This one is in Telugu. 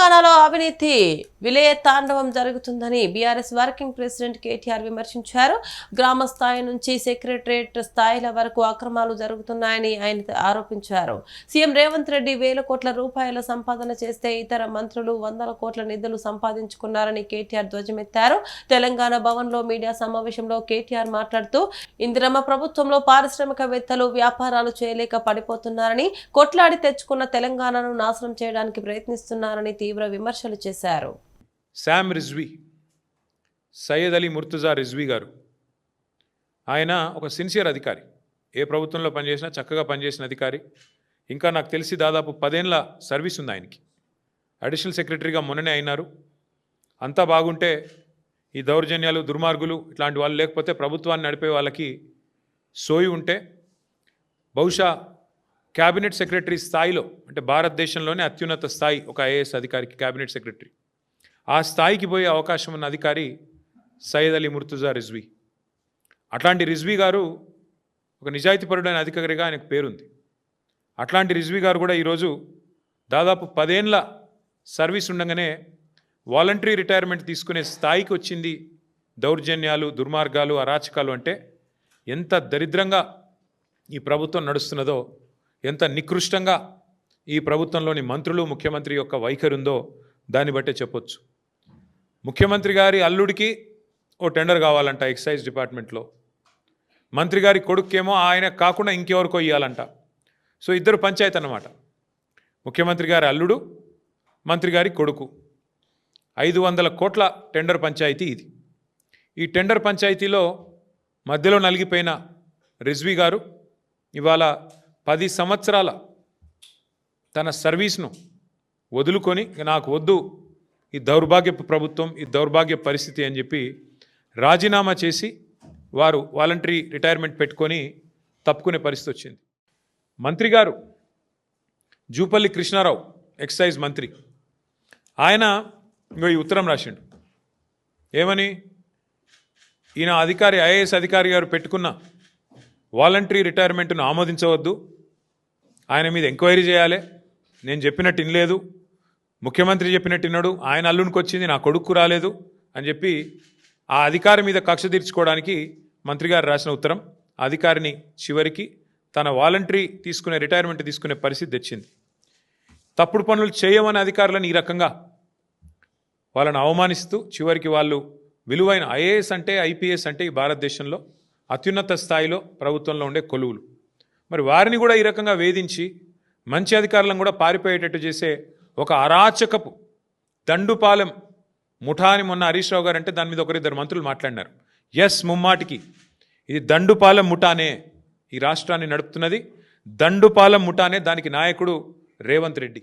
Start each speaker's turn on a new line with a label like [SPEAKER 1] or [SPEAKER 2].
[SPEAKER 1] తెలంగాణలో అవినీతి విలయ తాండవం జరుగుతుందని బీఆర్ఎస్ వర్కింగ్ ప్రెసిడెంట్ కేటీఆర్ విమర్శించారు. గ్రామ స్థాయి నుంచి సెక్రటరేట్ స్థాయిల వరకు అక్రమాలు జరుగుతున్నాయని ఆయన ఆరోపించారు. సీఎం రేవంత్ రెడ్డి వేల కోట్ల రూపాయల సంపాదన చేస్తే ఇతర మంత్రులు వందల కోట్ల నిధులు సంపాదించుకున్నారని కేటీఆర్ ధ్వజమెత్తారు. తెలంగాణ భవన్లో మీడియా సమావేశంలో కేటీఆర్ మాట్లాడుతూ ఇందిరమ్మ ప్రభుత్వంలో పారిశ్రామికవేత్తలు వ్యాపారాలు చేయలేక పడిపోతున్నారని కొట్లాడి తెచ్చుకున్న తెలంగాణను నాశనం చేయడానికి ప్రయత్నిస్తున్నారని తీవ్ర విమర్శలు చేశారు.
[SPEAKER 2] శామ్ రిజ్వీ సయ్యద్ అలీ ముర్తుజా రిజ్వీ గారు. ఆయన ఒక సిన్సియర్ అధికారి. ఏ ప్రభుత్వంలో పనిచేసినా చక్కగా పనిచేసిన అధికారి. ఇంకా నాకు తెలిసి దాదాపు పదేళ్ళ సర్వీస్ ఉంది ఆయనకి. అడిషనల్ సెక్రటరీగా మొన్ననే అయినారు. అంతా బాగుంటే ఈ దౌర్జన్యాలు దుర్మార్గులు ఇట్లాంటి వాళ్ళు లేకపోతే ప్రభుత్వాన్ని నడిపే వాళ్ళకి సోయి ఉంటే బహుశా క్యాబినెట్ సెక్రటరీ స్థాయిలో అంటే భారతదేశంలోనే అత్యున్నత స్థాయి ఒక ఐఏఎస్ అధికారికి క్యాబినెట్ సెక్రటరీ. ఆ స్థాయికి పోయే అవకాశం ఉన్న అధికారి సయ్యద్ అలీ ముర్తుజా రిజ్వీ. అట్లాంటి రిజ్వీ గారు ఒక నిజాయితీపరుడైన అధికారిగా ఆయనకు పేరుంది. అట్లాంటి రిజ్వీ గారు కూడా ఈరోజు దాదాపు పదేండ్ల సర్వీస్ ఉండగానే వాలంటరీ రిటైర్మెంట్ తీసుకునే స్థాయికి వచ్చింది. దౌర్జన్యాలు దుర్మార్గాలు అరాచకాలు అంటే ఎంత దరిద్రంగా ఈ ప్రభుత్వం నడుస్తున్నదో ఎంత నికృష్టంగా ఈ ప్రభుత్వంలోని మంత్రులు ముఖ్యమంత్రి యొక్క వైఖరి ఉందో దాన్ని బట్టే చెప్పొచ్చు. ముఖ్యమంత్రి గారి అల్లుడికి ఓ టెండర్ కావాలంట ఎక్సైజ్ డిపార్ట్మెంట్లో. మంత్రి గారి కొడుక్కేమో ఆయన కాకుండా ఇంకెవరికో ఇవ్వాలంట సో ఇద్దరు పంచాయతీ అన్నమాట. ముఖ్యమంత్రి గారి అల్లుడు మంత్రి గారి కొడుకు. ఐదు వందల కోట్ల టెండర్ పంచాయతీ ఇది. ఈ టెండర్ పంచాయతీలో మధ్యలో నలిగిపోయిన రిజ్వీ గారు ఇవాళ పది సంవత్సరాల తన సర్వీస్ను వదులుకొని నాకు వద్దు ఈ దౌర్భాగ్యపు ప్రభుత్వం ఈ దౌర్భాగ్య పరిస్థితి అని చెప్పి రాజీనామా చేసి వారు వాలంటరీ రిటైర్మెంట్ పెట్టుకొని తప్పుకునే పరిస్థితి వచ్చింది. మంత్రి గారు జూపల్లి కృష్ణారావు ఎక్సైజ్ మంత్రి ఆయన ఇంకో ఈ ఉత్తరం రాసిండు. ఏమని? ఈయన అధికారి ఐఏఎస్ అధికారి గారు పెట్టుకున్న వాలంటరీ రిటైర్మెంట్ను ఆమోదించవద్దు ఆయన మీద ఎంక్వైరీ చేయాలి. నేను చెప్పినట్టు ఇనలేదు ముఖ్యమంత్రి చెప్పినట్టు విన్నాడు ఆయన అల్లునికి వచ్చింది నా కొడుకు రాలేదు అని చెప్పి ఆ అధికారి మీద కక్ష తీర్చుకోవడానికి మంత్రి గారు రాసిన ఉత్తరం అధికారిని చివరికి తన వాలంటరీ తీసుకునే రిటైర్మెంట్ తీసుకునే పరిస్థితి తెచ్చింది. తప్పుడు పనులు చేయమని అధికారులను ఈ రకంగా వాళ్ళని అవమానిస్తూ చివరికి వాళ్ళు విలువైన ఐఏఎస్ అంటే ఐపీఎస్ అంటే ఈ భారతదేశంలో అత్యున్నత స్థాయిలో ప్రభుత్వంలో ఉండే కొలువులు. మరి వారిని కూడా ఈ రకంగా వేధించి మంచి అధికారులను కూడా పారిపోయేటట్టు చేసే ఒక అరాచకపు దండుపాలెం ముఠా అని మొన్న హరీష్ రావు గారు అంటే దాని మీద ఒకరిద్దరు మంత్రులు మాట్లాడినారు. ఎస్ ముమ్మాటికి ఇది దండుపాలెం ముఠానే ఈ రాష్ట్రాన్ని నడుపుతున్నది. దండుపాలెం ముఠానే దానికి నాయకుడు రేవంత్ రెడ్డి.